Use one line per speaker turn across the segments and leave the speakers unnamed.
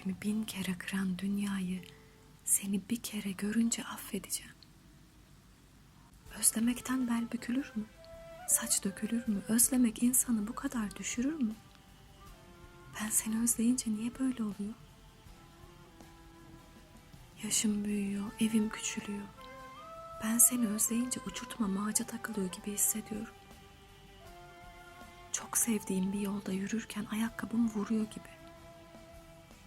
Kalbimi bin kere kıran dünyayı seni bir kere görünce affedeceğim. Özlemekten bel bükülür mü? Saç dökülür mü? Özlemek insanı bu kadar düşürür mü? Ben seni özleyince niye böyle oluyor? Yaşım büyüyor, evim küçülüyor. Ben seni özleyince uçurtma ağaca takılıyor gibi hissediyorum. Çok sevdiğim bir yolda yürürken ayakkabım vuruyor gibi.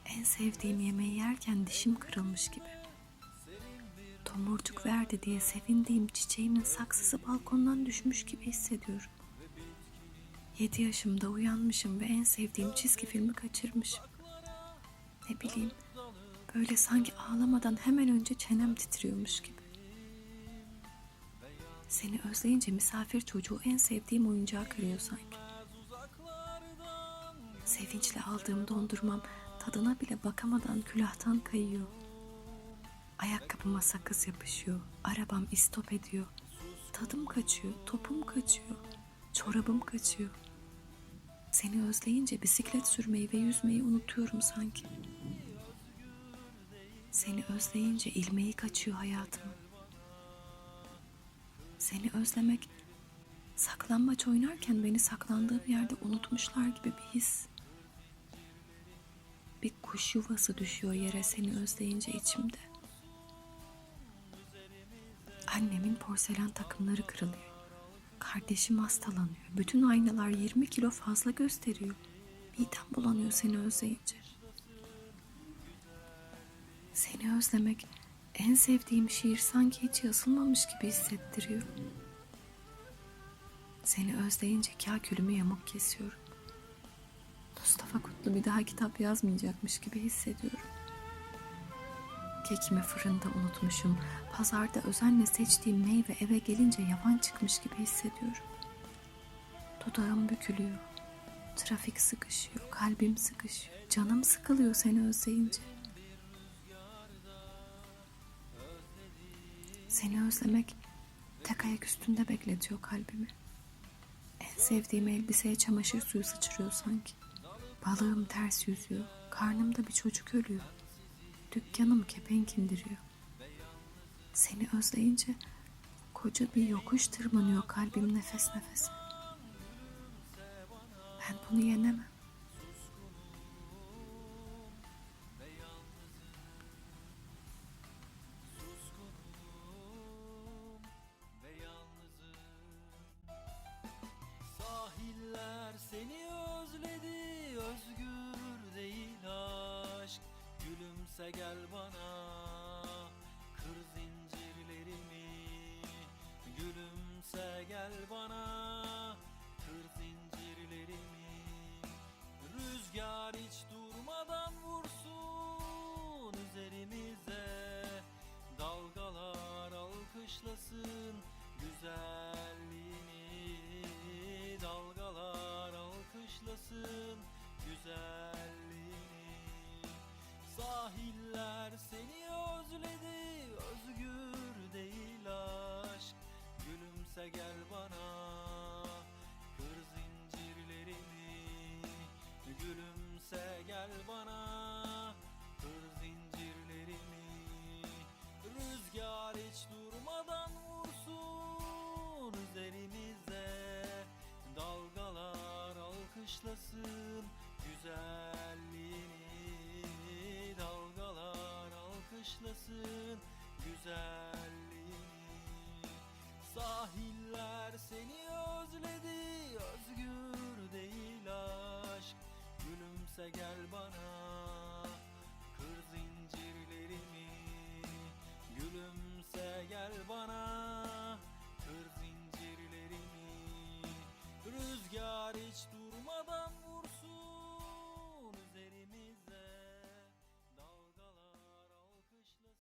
En sevdiğim yemeği yerken dişim kırılmış gibi. Tomurcuk verdi diye sevindiğim çiçeğimin saksısı balkondan düşmüş gibi hissediyorum. Yedi yaşımda uyanmışım ve en sevdiğim çizgi filmi kaçırmışım. Ne bileyim, böyle sanki ağlamadan hemen önce çenem titriyormuş gibi. Seni özleyince misafir çocuğu en sevdiğim oyuncağı kırıyor sanki. Sevinçle aldığım dondurmam tadına bile bakamadan külahtan kayıyor. Ayakkabıma sakız yapışıyor. Arabam istop ediyor. Tadım kaçıyor, topum kaçıyor. Çorabım kaçıyor. Seni özleyince bisiklet sürmeyi ve yüzmeyi unutuyorum sanki. Seni özleyince ilmeği kaçıyor hayatımın. Seni özlemek saklambaç oynarken beni saklandığım yerde unutmuşlar gibi bir his. Bir kuş yuvası düşüyor yere seni özleyince içimde. Annemin porselen takımları kırılıyor. Kardeşim hastalanıyor. Bütün aynalar 20 kilo fazla gösteriyor. Midem bulanıyor seni özleyince. Seni özlemek en sevdiğim şiir sanki hiç yazılmamış gibi hissettiriyor. Seni özleyince kakülümü yamuk kesiyorum. Mustafa Kutlu bir daha kitap yazmayacakmış gibi hissediyorum. Kekimi fırında unutmuşum. Pazarda özenle seçtiğim meyve eve gelince yavan çıkmış gibi hissediyorum. Dudağım bükülüyor. Trafik sıkışıyor, kalbim sıkışıyor. Canım sıkılıyor seni özleyince. Seni özlemek tek ayak üstünde bekletiyor kalbimi. En sevdiğim elbiseye çamaşır suyu sıçrıyor sanki. Balığım ters yüzüyor. Karnımda bir çocuk ölüyor. Dükkanım kepenk indiriyor. Seni özleyince koca bir yokuş tırmanıyor kalbim nefes nefese. Ben bunu yenemem.
Gel bana Sahiller Sahiller seni özledi özgür değil aşk. Gülümse gel bana